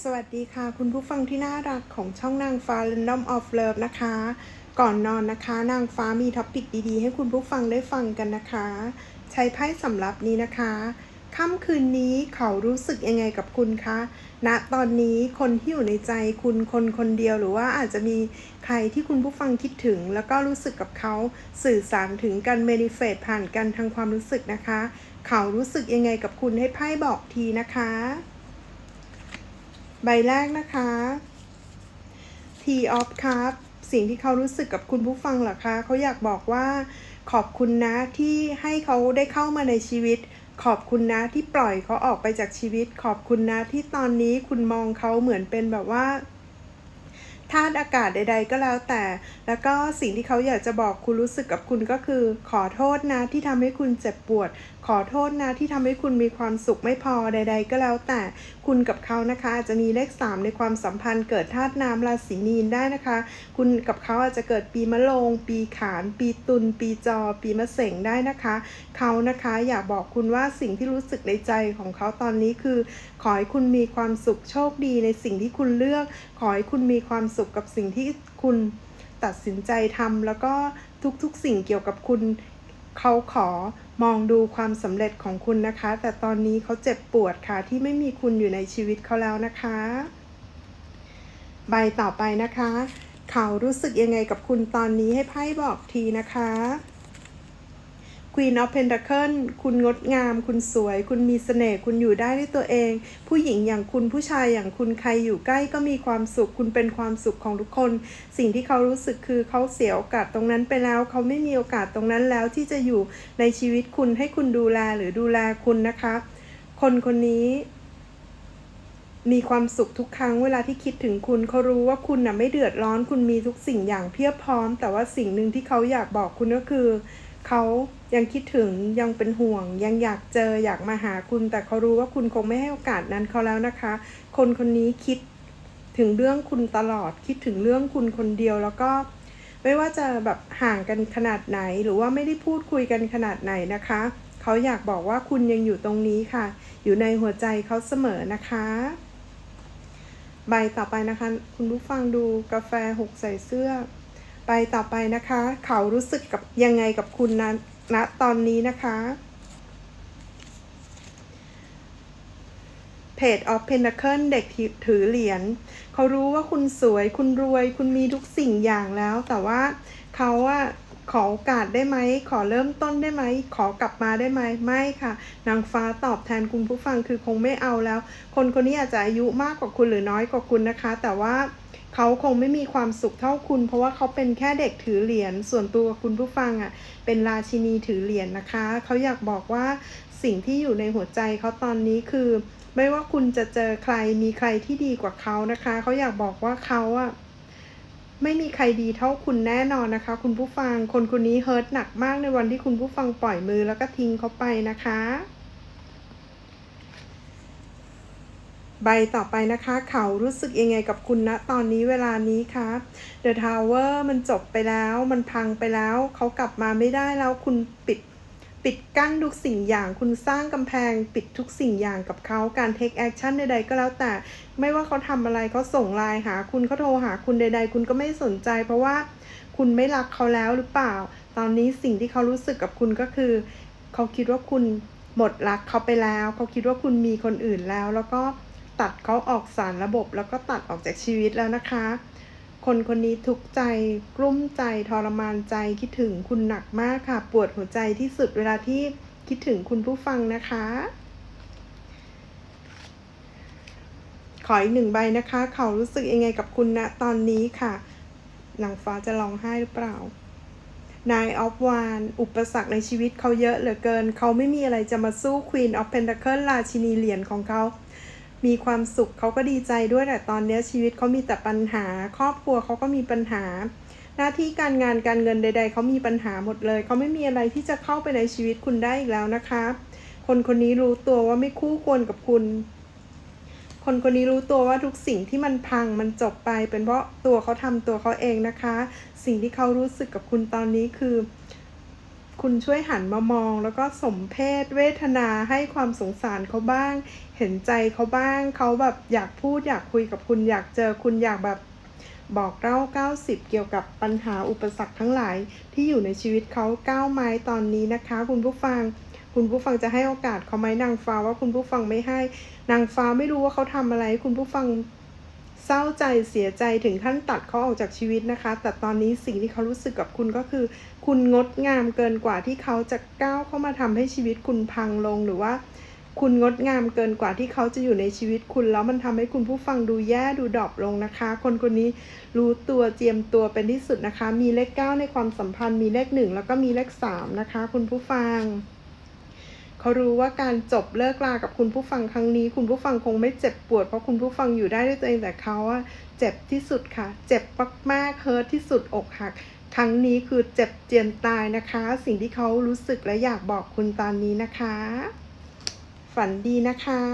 สวัสดีค่ะ คุณผู้ฟังที่น่ารักของช่องนางฟ้า Random of Love นะคะ ก่อนนอนนะคะ นางฟ้ามีท็อปิกดีๆ ให้คุณผู้ฟังได้ฟังกันนะคะ ใช้ไพ่สำหรับนี้นะคะค่ำคืนนี้เขารู้สึกยังไงกับคุณคะณตอนนี้คนที่อยู่ในใจคุณคนคนเดียวหรือว่าอาจจะมีใครที่คุณผู้ฟังคิดถึง แล้วก็รู้สึกกับเขาสื่อสารถึงกันเมนิเฟตผ่านกันทางความรู้สึกนะคะ เขารู้สึกยังไงกับคุณให้ไพ่บอกทีนะคะ ใบแรกนะคะ T of Cup สิ่งที่เขารู้สึกกับคุณผู้ฟังเหรอคะ เขาอยากบอกว่า ขอบคุณนะที่ให้เขาได้เข้ามาในชีวิต ขอบคุณนะที่ปล่อยเขาออกไปจากชีวิต ขอบคุณนะที่ตอนนี้คุณมองเขาเหมือนเป็นแบบว่า ธาตุอากาศใด ๆ ก็แล้วแต่ แล้วก็สิ่งที่เขาอยากจะบอกคุณรู้สึกกับคุณก็คือ ขอโทษนะที่ทำให้คุณเจ็บปวด ขอโทษนะที่ทำให้คุณมีความสุขไม่พอใด ๆ ก็แล้วแต่คุณกับเขานะคะอาจจะมีเลข 3 ในความสัมพันธ์เกิดธาตุน้ำราศีมีนได้นะคะ คุณกับเขาอาจจะเกิดปีมะโรงปีขานปีตุลปีจอ ปีมะเสงได้นะคะ เขานะคะอยากบอกคุณว่าสิ่งที่รู้สึกในใจของเขาตอนนี้คือ ขอให้คุณมีความสุขโชคดีในสิ่งที่คุณเลือก ขอให้คุณมีความสุขกับสิ่งที่คุณตัดสินใจทำแล้วก็ทุกๆสิ่งเกี่ยวกับคุณเขาขอมองดูความสำเร็จของคุณนะคะ แต่ตอนนี้เขาเจ็บปวดค่ะที่ไม่มีคุณอยู่ในชีวิตเขาแล้วนะคะ ใบต่อไปนะคะ เขารู้สึกยังไงกับคุณตอนนี้ให้ไพ่บอกทีนะคะ Queen of Pentacle คุณงดงาม คุณสวย คุณมีเสน่ห์ คุณอยู่ได้ด้วยตัวเอง ผู้หญิงอย่างคุณ ผู้ชายอย่างคุณ ใครอยู่ใกล้ก็มีความสุข คุณเป็นความสุขของทุกคน สิ่งที่เขารู้สึกคือเขาเสียโอกาสตรงนั้นไปแล้ว เขาไม่มีโอกาสตรงนั้นแล้วที่จะอยู่ในชีวิตคุณให้คุณดูแลหรือดูแลคุณนะคะ คนคนนี้มีความสุขทุกครั้งเวลาที่คิดถึงคุณเขารู้ว่าคุณน่ะไม่เดือดร้อน คุณมีทุกสิ่งอย่างเพียบพร้อม แต่ว่าสิ่งหนึ่งที่เขาอยากบอกคุณก็คือ เขายังคิดถึงยังเป็นห่วง ยังอยากเจออยากมาหาคุณ แต่เขารู้ว่าคุณคงไม่ให้โอกาสนั้นเขาแล้วนะคะ คนคนนี้คิดถึงเรื่องคุณตลอดคิดถึงเรื่องคุณคนเดียวแล้วก็ไม่ว่าจะแบบห่างกันขนาดไหน หรือว่าไม่ได้พูดคุยกันขนาดไหนนะคะ เขาอยากบอกว่าคุณยังอยู่ตรงนี้ค่ะ อยู่ในหัวใจเขาเสมอนะคะ ใบต่อไปนะคะ คุณผู้ฟังดูกาแฟหกใส่เสื้อ ไปต่อไปนะคะ เขารู้สึกกับยังไงกับคุณนะณตอนนี้นะคะเพจ of Pentacle เด็กถือเหรียญเขารู้ว่าคุณสวยคุณรวย คุณมีทุกสิ่งอย่างแล้ว แต่ว่าเขาอะ ขอโอกาสได้ไหม ขอเริ่มต้นได้ไหม ขอกลับมาได้ไหม ไม่ค่ะ นางฟ้าตอบแทนคุณผู้ฟังคือคงไม่เอาแล้ว คนคนนี้อาจจะอายุมากกว่าคุณหรือน้อยกว่าคุณนะคะ แต่ว่าเขาคงไม่มีความสุขเท่าคุณ เพราะว่าเขาเป็นแค่เด็กถือเหรียญ ส่วนตัวคุณผู้ฟังอะ เป็นราชินีถือเหรียญนะคะ เขาอยากบอกว่าสิ่งที่อยู่ในหัวใจเขาตอนนี้คือ ไม่ว่าคุณจะเจอใครมีใครที่ดีกว่าเขานะคะ เขาอยากบอกว่าเขาอะ ไม่มีใครดีเท่าคุณแน่นอนนะคะ คุณผู้ฟังคนคนนี้เฮิร์ตหนักมากในวันที่คุณผู้ฟังปล่อยมือแล้วก็ทิ้งเขาไปนะคะ ใบต่อไปนะคะ เขารู้สึกยังไงกับคุณณตอนนี้เวลานี้คะ The Tower มันจบไปแล้ว มันพังไปแล้ว เขากลับมาไม่ได้แล้วคุณปิด ปิดกั้นทุกสิ่งอย่าง คุณสร้างกำแพง ปิดทุกสิ่งอย่างกับเขาการ take action ใดๆก็แล้วแต่ ไม่ว่าเขาทำอะไรเขาส่งไลน์หา คุณเขาโทรหาคุณใด ๆ คุณก็ไม่สนใจ เพราะว่าคุณไม่รักเขาแล้วหรือเปล่า ตอนนี้สิ่งที่เขารู้สึกกับคุณก็คือ เขาคิดว่าคุณหมดรักเขาไปแล้ว เขาคิดว่าคุณมีคนอื่นแล้ว แล้วก็ตัดเขาออกสารระบบ แล้วก็ตัดออกจากชีวิตแล้วนะคะ คนคนนี้ทุกใจกลุ้มใจทรมานใจคิดถึงคุณหนักมากค่ะ ปวดหัวใจที่สุดเวลาที่คิดถึงคุณผู้ฟังนะคะ ขออีกหนึ่งใบนะคะ เขารู้สึกยังไงกับคุณณตอนนี้ค่ะนางฟ้าจะร้องไห้หรือเปล่านายออฟวานอุปสรรคในชีวิตเขาเยอะเหลือเกิน เขาไม่มีอะไรจะมาสู้ Queen of Pentacle ราชินีเหรียญของเขา มีความสุขเขาก็ดีใจด้วยแต่ตอนนี้ชีวิตเขามีแต่ปัญหา ครอบครัวเขาก็มีปัญหา หน้าที่การงานการเงินใด ๆเขามีปัญหาหมดเลยเขาไม่มีอะไรที่จะเข้าไปในชีวิตคุณได้อีกแล้วนะคะ คนคนนี้รู้ตัวว่าไม่คู่ควรกับคุณ คนคนนี้รู้ตัวว่าทุกสิ่งที่มันพังมันจบไป เป็นเพราะตัวเขาทำตัวเขาเองนะคะ สิ่งที่เขารู้สึกกับคุณตอนนี้คือ คุณช่วยหันมามอง แล้วก็สมเพศเวทนาให้ความสงสารเขาบ้าง เห็นใจเขาบ้าง เขาแบบอยากพูดอยากคุยกับคุณอยากเจอคุณอยากแบบบอกเล่า90 เกี่ยวกับปัญหาอุปสรรคทั้งหลาย ที่อยู่ในชีวิตเขาก้าวไม้ตอนนี้นะคะ คุณผู้ฟัง คุณผู้ฟังจะให้โอกาสเขาไหมนางฟ้าว่าคุณผู้ฟังไม่ให้ นางฟ้าไม่รู้ว่าเขาทำอะไร คุณผู้ฟัง เศร้าใจเสียใจถึงขั้นตัดเขาออกจากชีวิตนะคะ แต่ตอนนี้สิ่งที่เขารู้สึกกับคุณก็คือ คุณงดงามเกินกว่าที่เขาจะก้าวเข้ามาทำให้ชีวิตคุณพังลงหรือว่า คุณงดงามเกินกว่าที่เขาจะอยู่ในชีวิตคุณแล้วมันทำให้คุณผู้ฟังดูแย่ดูดรอปลงนะคะ คนคนนี้รู้ตัวเจียมตัวเป็นที่สุดนะคะ มีเลขเก้าในความสัมพันธ์มีเลขหนึ่งแล้วก็มีเลขสามนะคะ คุณผู้ฟัง เขารู้ว่าการจบเลิกลากับคุณผู้ฟังครั้งนี้ คุณผู้ฟังคงไม่เจ็บปวด เพราะคุณผู้ฟังอยู่ได้ด้วยตัวเองแต่เขาอะเจ็บที่สุดค่ะ เจ็บมากๆเฮิร์ทที่สุดอกหัก ครั้งนี้คือเจ็บเจียนตายนะคะ สิ่งที่เขารู้สึกและอยากบอกคุณตอนนี้นะคะ ฝันดีนะคะ